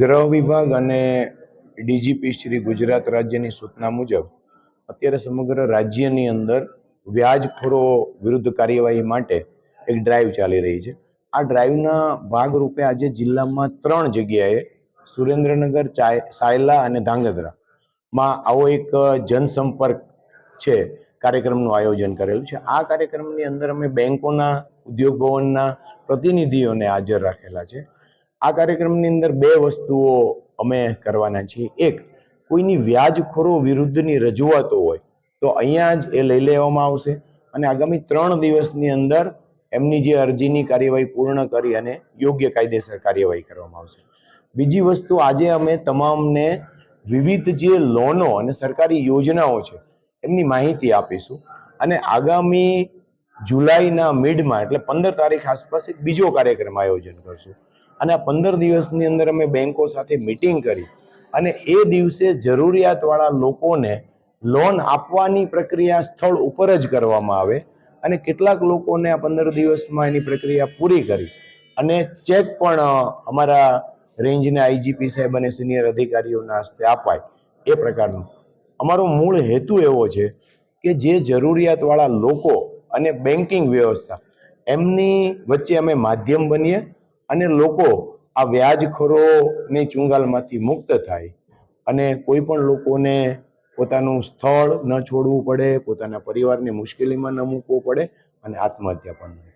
ગૃહ વિભાગ અને ડીજીપી શ્રી ગુજરાત રાજ્યની સૂચના મુજબ અત્યારે સમગ્ર રાજ્યની અંદર વ્યાજખોરો વિરુદ્ધ કાર્યવાહી માટે એક ડ્રાઈવ ચાલી રહી છે. આ ડ્રાઈવના ભાગરૂપે આજે જિલ્લામાં ત્રણ જગ્યાએ સુરેન્દ્રનગર સાયલા અને ધાંગધ્રામાં આવો એક જનસંપર્ક છે. કાર્યક્રમનું આયોજન કરેલું છે. આ કાર્યક્રમની અંદર અમે બેન્કોના ઉદ્યોગ ભવનના પ્રતિનિધિઓને હાજર રાખેલા છે. આ કાર્યક્રમની અંદર બે વસ્તુઓ અમે કરવાના છીએ. એક, કોઈની વ્યાજખોરો વિરુદ્ધની રજૂઆતો હોય તો અહીંયા જ એ લઈ લેવામાં આવશે અને આગામી ત્રણ દિવસની અંદર એમની જે અરજીની કાર્યવાહી પૂર્ણ કરી અને યોગ્ય કાયદેસર કાર્યવાહી કરવામાં આવશે. બીજી વસ્તુ, આજે અમે તમામને વિવિધ જે લોનો અને સરકારી યોજનાઓ છે એમની માહિતી આપીશું. અને આગામી જુલાઈના મિડમાં, એટલે પંદર તારીખ આસપાસ એક બીજો કાર્યક્રમ આયોજન કરશું. અને આ પંદર દિવસની અંદર અમે બેંકો સાથે મિટિંગ કરી અને એ દિવસે જરૂરિયાતવાળા લોકોને લોન આપવાની પ્રક્રિયા સ્થળ ઉપર જ કરવામાં આવે અને કેટલાક લોકોને આ પંદર દિવસમાં એની પ્રક્રિયા પૂરી કરી. અને ચેક પણ અમારા રેન્જના આઈજીપી સાહેબ અને સિનિયર અધિકારીઓના હસ્તે અપાય. એ પ્રકારનું અમારો મૂળ હેતુ એવો છે કે જે જરૂરિયાતવાળા લોકો અને બેન્કિંગ વ્યવસ્થા એમની વચ્ચે અમે માધ્યમ બનીએ અને લોકો આ વ્યાજખોરોની ચુંગાલમાંથી મુક્ત થાય અને કોઈ પણ લોકોને પોતાનું સ્થળ ન છોડવું પડે, પોતાના પરિવારને મુશ્કેલીમાં ન મૂકવો પડે અને આત્મહત્યા પણ ન